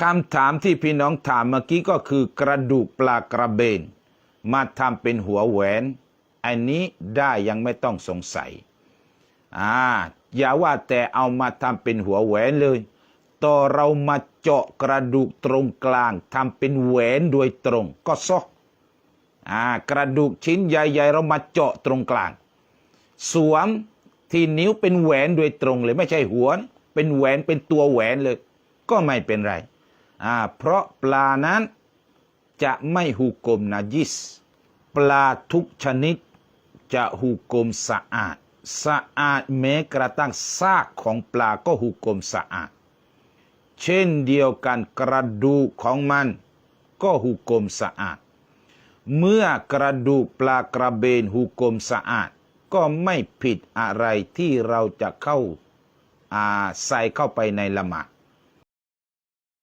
คำถามที่พี่น้องถามเมื่อกี้ก็คือกระดูกปลากระเบน มาทำเป็นหัวแหวน อันนี้ได้ยังไม่ต้องสงสัยอ่าอย่าว่าแต่เอามาทำเป็นหัวแหวนเลยต่อเรามาเจาะกระดูกตรงกลางทำเป็นแหวนโดยตรงก็ซอกอ่ากระดูกชิ้นใหญ่ๆ เรามาเจาะตรงกลาง สวมที่นิ้วเป็นแหวนโดยตรงเลยไม่ใช่หัวเป็นแหวนเป็นตัวแหวนเลย ก็ไม่เป็นไร เพราะปลานั้นจะไม่หุกลมนาจิส ปลาทุกชนิดจะหุกลมสะอาด สะอาดแม้กระทั่งซากของปลาก็หุกลมสะอาด เช่นเดียวกันกระดูกของมันก็หุกลมสะอาด เมื่อกระดูกปลากระเบนหุกลมสะอาด ก็ไม่ผิดอะไรที่เราจะเข้าอ่าใส่เข้าไปในละหมาด